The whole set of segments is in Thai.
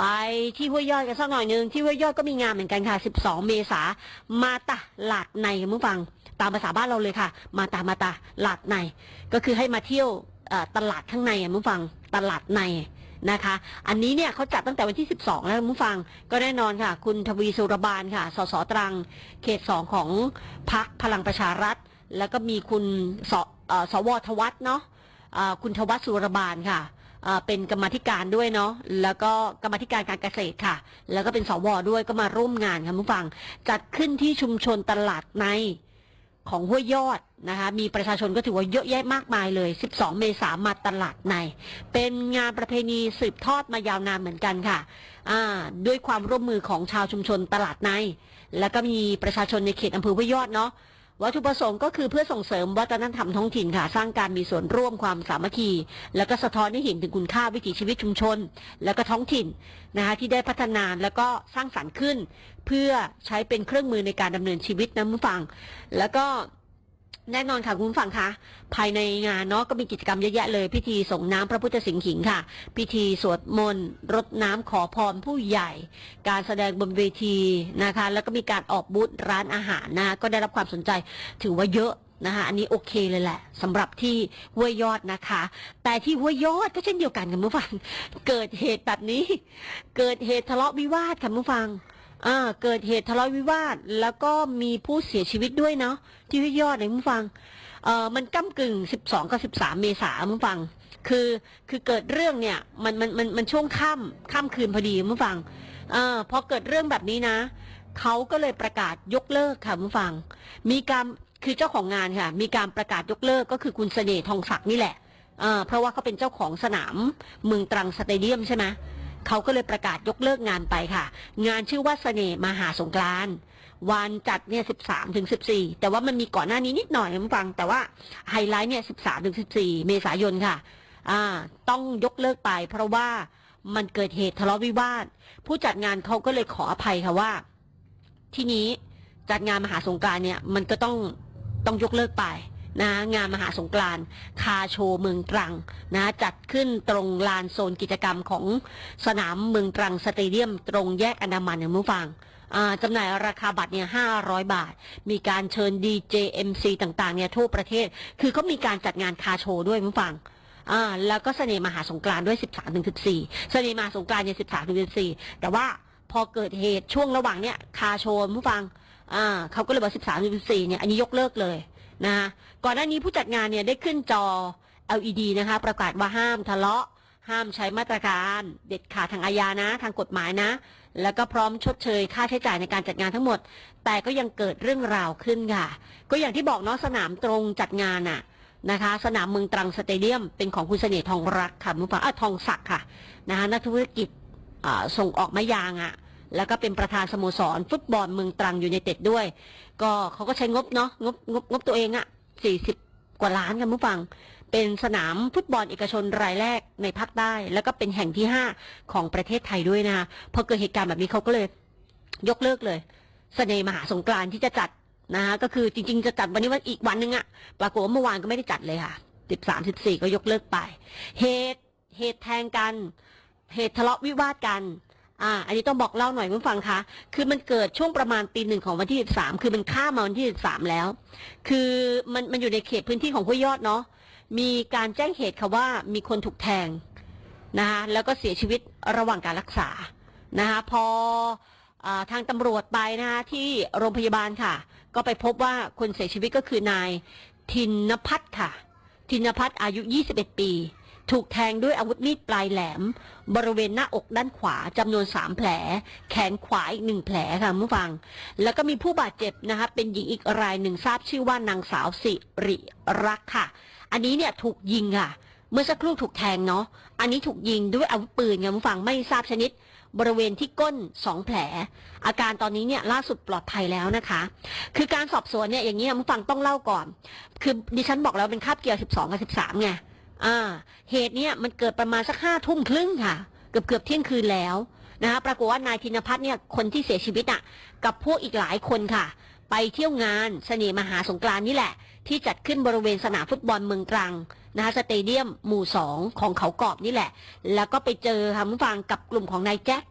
ไปที่ห้วยยอดกันสักหน่อยหนึงที่ห้วยยอดก็มีงานเหมือนกันค่ะ 12 เมษามาตะหลาดในคุณผู้ฟัง ตามภาษาบ้านเราเลยค่ะ มาตามาตาหลาดใน ก็คือให้มาเที่ยวตลาดข้างในคุณผู้ฟังตลาดในนะคะ อันนี้เนี่ยเขาจัดตั้งแต่วันที่ 12 แล้วคุณผู้ฟัง ก็แน่นอนค่ะ คุณทวีสุรบาลค่ะ สสตรัง เขต 2 ของพักพลังประชารัฐ แล้วก็มีคุณสสวทวัฒน์เนาะคุณทวัฒสุรบาลค่ะ เป็นกรรมธิการด้วยเนาะแล้วก็กรรมธิการการเกษตรค่ะ แล้วก็เป็นสวด้วยก็มาร่วมงานค่ะคุณผู้ฟัง จัดขึ้นที่ชุมชนตลาดในของห้วยยอดนะคะมีประชาชนก็ถือว่าเยอะแยะมากมายเลย 12 เมษามาตลาดใน เป็นงานประเพณีสืบทอดมายาวนานเหมือนกันค่ะด้วยความร่วมมือของชาวชุมชนตลาดใน แล้วก็มีประชาชนในเขตอำเภอห้วยยอดเนาะ วัตถุประสงค์ก็คือเพื่อส่งเสริมวัฒนธรรมท้องถิ่นค่ะ สร้างการมีส่วนร่วมความสามัคคี แล้วก็สะท้อนให้เห็นถึงคุณค่าวิถีชีวิตชุมชน แล้วก็ท้องถิ่นนะคะที่ได้พัฒนาแล้วก็สร้างสรรค์ขึ้น เพื่อใช้เป็นเครื่องมือในการดำเนินชีวิตนะคุณผู้ฟัง แล้วก็ แน่นอนค่ะคุณผู้ฟังคะภายในงานเนาะก็มีกิจกรรมเยอะแยะเลย พิธีส่งน้ำพระพุทธสิงห์ขิงค่ะ พิธีสวดมนต์รดน้ำขอพรผู้ใหญ่ การแสดงบนเวทีนะคะ แล้วก็มีการออกบูธร้านอาหารนะคะก็ได้รับความสนใจถือว่าเยอะนะคะอันนี้โอเคเลยแหละสำหรับที่ห้วยยอดนะคะ แต่ที่ห้วยยอดก็เช่นเดียวกันค่ะคุณผู้ฟัง เกิดเหตุแบบนี้ เกิดเหตุทะเลาะวิวาทค่ะคุณผู้ฟัง อ่าเกิดเหตุทะเลาะวิวาท แล้วก็มีผู้เสียชีวิตด้วยเนาะที่ห้วยยอดนะคุณฟังเออมันก้ากึ่ง 12 กับ 13 เมษายนคุณฟัง คือคือเกิดเรื่องเนี่ยมันมันมันมันช่วงค่ำค่ำคืนพอดีคุณฟังเอ่าพอเกิดเรื่องแบบนี้นะเขาก็เลยประกาศยกเลิกค่ะคุณฟัง มีการคือเจ้าของงานค่ะ มีการประกาศยกเลิกก็คือคุณเสน่ห์ทองศักดิ์นี่แหละเอ่าเพราะว่าเขาเป็นเจ้าของสนามเมืองตรังสเตเดียมใช่ไหม เขาก็เลยประกาศยกเลิกงานไปค่ะ งานชื่อว่าเสน่ห์มหาสงกรานวันจัดเนี่ย13ถึง14แต่ว่ามันมีก่อนหน้านี้นิดหน่อยคุณฟัง แต่ว่าไฮไลท์เนี่ย13ถึง14เมษายนค่ะ อ่า ต้องยกเลิกไปเพราะว่ามันเกิดเหตุทะเลาะวิวาท ผู้จัดงานเขาก็เลยขออภัยค่ะว่า ที่นี้จัดงานมหาสงกรานเนี่ย มันก็ต้องต้องยกเลิกไป นะงานมหาสงกรานคาโชเมืองตรังนะจัดขึ้นตรงลานโซนกิจกรรมของสนามเมืองตรังสเตเดียม ตรงแยกอนามันเนี่ยมุฟังจำหน่ายราคาบัตรเนี่ยห้าร้อยบาท มีการเชิญดีเจเอ็มซีต่างๆเนี่ยทั่วประเทศ คือเขามีการจัดงานคาโชด้วยมุฟังอ่าแล้วก็เสน่ห์มหาสงกรานด้วย 13ถึง14 เสน่ห์มหาสงกรานเนี่ย13ถึง14 แต่ว่าพอเกิดเหตุช่วงระหว่างเนี้ยคาโชผู้ฟังอ่าเขาก็เลยบอก13ถึง14เนี่ยอันนี้ยกเลิกเลย นะก่อนหน้านี้ผู้จัดงานเนี่ยได้ขึ้นจอ LED นะคะ ประกาศว่าห้ามทะเลาะ ห้ามใช้มาตรการเด็ดขาดทางอาญานะ ทางกฎหมายนะ แล้วก็พร้อมชดเชยค่าใช้จ่ายในการจัดงานทั้งหมด แต่ก็ยังเกิดเรื่องราวขึ้นค่ะ ก็อย่างที่บอกเนาะสนามตรงจัดงานน่ะนะคะ สนามเมืองตรังสเตเดียม เป็นของคุณเสน่ห์ทองรักค่ะมุฟังอะทองศักดิ์ค่ะนะคะนักธุรกิจส่งออกไม้ยางอะ แล้วก็เป็นประธานสโมสร ฟุตบอลเมืองตรังอยู่ในเต็ดด้วย ก็เขาก็ใช้งบเนาะงบงบงบตัวเองอะสี่สิบกว่าล้านกันมุฟัง เป็นสนามฟุตบอลเอกชนรายแรกในภาคใต้ แล้วก็เป็นแห่งที่ห้าของประเทศไทยด้วยนะคะพอเกิดเหตุการณ์แบบนี้เขาก็เลยยกเลิกเลยเสน่ห์มหาสงกรานที่จะจัดนะคะก็คือจริง ๆ จะจัดวันนี้วันอีกวันนึงอะปรากฏว่าเมื่อวานก็ไม่ได้จัดเลยค่ะสิบสามสิบสี่ก็ยกเลิกไป เหตุเหตุแทงกัน เหตุทะเลาะวิวาทกัน อ่า อันนี้ต้องบอกเล่าหน่อยคุณฟังคะ คือมันเกิดช่วงประมาณตีหนึ่งของวันที่ 13 คือมันข้ามมาวันที่ 13 แล้ว คือมันมันอยู่ในเขตพื้นที่ของห้วยยอดเนาะ มีการแจ้งเหตุค่ะว่ามีคนถูกแทงนะคะแล้วก็เสียชีวิตระหว่างการรักษา นะคะพออาทางตำรวจไปนะคะที่โรงพยาบาลค่ะ ก็ไปพบว่าคนเสียชีวิตก็คือนาย ทินพัฒน์ค่ะ ทินพัฒน์อายุ 21 ปี ถูกแทงด้วยอาวุธมีดปลายแหลม บริเวณหน้าอกด้านขวาจำนวน3แผล แขนขวาอีกหนึ่งแผลค่ะผู้ฟัง แล้วก็มีผู้บาดเจ็บนะคะเป็นหญิงอีกรายหนึ่งทราบชื่อว่านางสาวสิริรักค่ะ อันนี้เนี่ยถูกยิงค่ะ เมื่อสักครู่ถูกแทงเนาะอันนี้ถูกยิงด้วยอาวุธปืนค่ะผู้ฟังไม่ทราบชนิดบริเวณที่ก้นสองแผล อาการตอนนี้เนี่ยล่าสุดปลอดภัยแล้วนะคะ คือการสอบสวนเนี่ยอย่างนี้ยผู้ฟังต้องเล่าก่อน คือดิฉันบอกแล้วเป็นคาบเกี่ยว 12 กับ 13ไง อ่า เหตุเนี่ยมันเกิดประมาณสักห้าทุ่มครึ่งค่ะ เกือบเกือบเที่ยงคืนแล้วนะคะปรากฏว่านายธินพัฒน์เนี่ยคนที่เสียชีวิตอะ กับพวกอีกหลายคนค่ะ ไปเที่ยวงานเสน่ห์มหาสงกรานนี่แหละ ที่จัดขึ้นบริเวณสนามฟุตบอลเมืองตรังนะคะสเตเดียมหมู่สองของเขากรอบนี่แหละ แล้วก็ไปเจอค่ะผู้ฟังกับกลุ่มของนายแจ็ค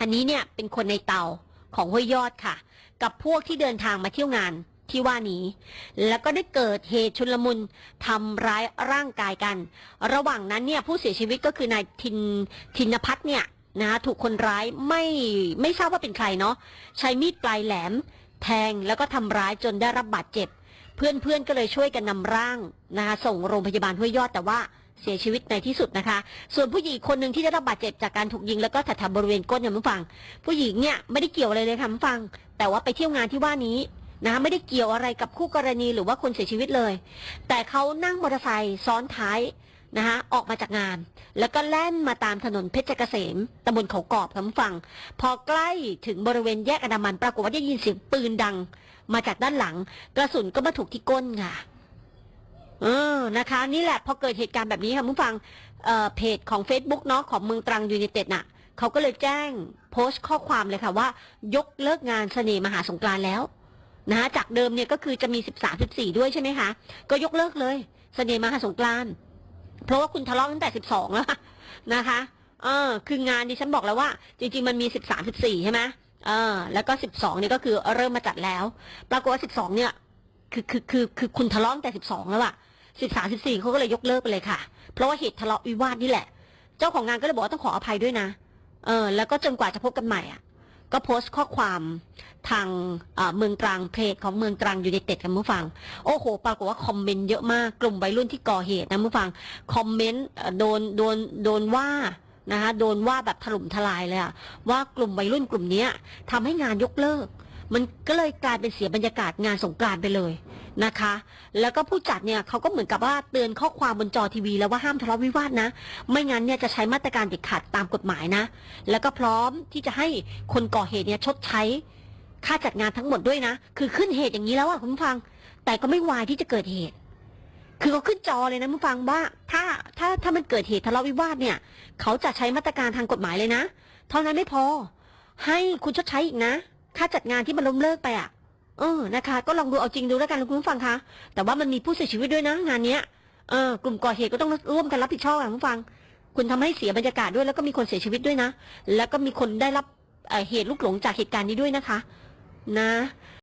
อันนี้เนี่ยเป็นคนในเตาของห้วยยอดค่ะ กับพวกที่เดินทางมาเที่ยวงาน ที่ว่านี้ แล้วก็ได้เกิดเหตุชุลมุนทำร้ายร่างกายกัน ระหว่างนั้นเนี่ยผู้เสียชีวิตก็คือนายทินทินพัฒน์เนี่ยนะถูกคนร้ายไม่ไม่ทราบว่าเป็นใครเนาะใช้มีดปลายแหลม แทงแล้วก็ทำร้ายจนได้รับบาดเจ็บ เพื่อนๆก็เลยช่วยกันนำร่างนะคะส่งโรงพยาบาลห้วยยอดแต่ว่าเสียชีวิตในที่สุดนะคะ ส่วนผู้หญิงคนหนึ่งที่ได้รับบาดเจ็บจากการถูกยิงแล้วก็ถวๆบริเวณก้นอย่างผู้ฟัง ผู้หญิงเนี่ยไม่ได้เกี่ยวอะไรเลยค่ะผู้ฟัง แต่ว่าไปเที่ยวงานที่ว่านี้ นะคะไม่ได้เกี่ยวอะไรกับคู่กรณีหรือว่าคนเสียชีวิตเลย แต่เขานั่งมอเตอร์ไซค์ซ้อนท้ายนะคะออกมาจากงาน แล้วก็แล่นมาตามถนนเพชรเกษมตำบลเขากรอบค่ะผู้ฟังพอใกล้ถึงบริเวณแยกอนามันปรากฏว่าได้ยินเสียงปืนดัง มาจากด้านหลัง กระสุนก็มาถูกที่ก้นค่ะเออนะคะ นี่แหละพอเกิดเหตุการณ์แบบนี้ค่ะผู้ฟังเเพจของ Facebook เนาะของเมืองตรังยู i นเต็ดน่ะเขาก็เลยแจ้งโพสต์ข้อความเลยค่ะว่า ยกเลิกงานเสน่ห์มหาสงกรานแล้ว นะจากเดิมเนี่ยก็คือจะมี 13 14 ด้วยใช่ไหมคะ ก็ยกเลิกเลยเสน่ห์มหาสงกรานเพราะว่าคุณทะเลาะตั้งแต่ 12 แล้วนะคะเออคืองานดิฉันบอกแล้วว่า จริง ๆ มันมี 13 14 ใช่ไหมเออแล้วก็ 12เนี่ยก็คือเริ่มมาจัดแล้ว ปรากฏว่า 12 เนี่ยคือคือคือคือคุณทะเลาะตั้งแต่ 12 แล้วอะ13 14เขาก็เลยยกเลิกไปเลยค่ะ เพราะว่าเหตุทะเลาะวิวาทนี่แหละ เจ้าของงานก็เลยบอกว่าต้องขออภัยด้วยนะเออแล้วก็จนกว่าจะพบกันใหม่อะ ก็โพสต์ข้อความทางเมืองตรังเพจของเมืองตรังยูไนเต็ดกันผู้ฟัง โอ้โห ปรากฏว่าคอมเมนต์เยอะมากกลุ่มวัยรุ่นที่ก่อเหตุนะผู้ฟังคอมเมนต์โดนโดนโดนว่านะคะโดนว่าแบบถล่มทลายเลยอะว่ากลุ่มวัยรุ่นกลุ่มนี้ทำให้งานยกเลิก มันก็เลยกลายเป็นเสียบรรยากาศงานสงกรานต์ไปเลย นะคะ แล้วก็ผู้จัดเนี่ยเขาก็เหมือนกับว่าเตือนข้อความบนจอทีวีแล้วว่าห้ามทะเลาะวิวาทนะ ไม่งั้นเนี่ยจะใช้มาตรการเด็ดขาดตามกฎหมายนะ แล้วก็พร้อมที่จะให้คนก่อเหตุเนี่ยชดใช้ค่าจัดงานทั้งหมดด้วยนะ คือขึ้นเหตุอย่างนี้แล้วอะคุณฟัง แต่ก็ไม่วายที่จะเกิดเหตุ คือเขาขึ้นจอเลยนะคุณฟังว่า ถ้าถ้าถ้ามันเกิดเหตุทะเลาะวิวาทเนี่ยเขาจะใช้มาตรการทางกฎหมายเลยนะ เท่านั้นไม่พอ ให้คุณชดใช้อีกนะ ค่าจัดงานที่มันล้มเลิกไปอะ เออนะคะ ก็ลองดูเอาจริงดูแล้วกันคุณผู้ฟังคะแต่ว่ามันมีผู้เสียชีวิตด้วยนะงานเนี้ยเออกลุ่มก่อเหตุก็ต้องร่วมกันรับผิดชอบค่ะคุณผู้ฟัง คุณทำให้เสียบรรยากาศด้วยแล้วก็มีคนเสียชีวิตด้วยนะ แล้วก็มีคนได้รับเเหตุลูกหลงจากเหตุการณ์นี้ด้วยนะคะ นะ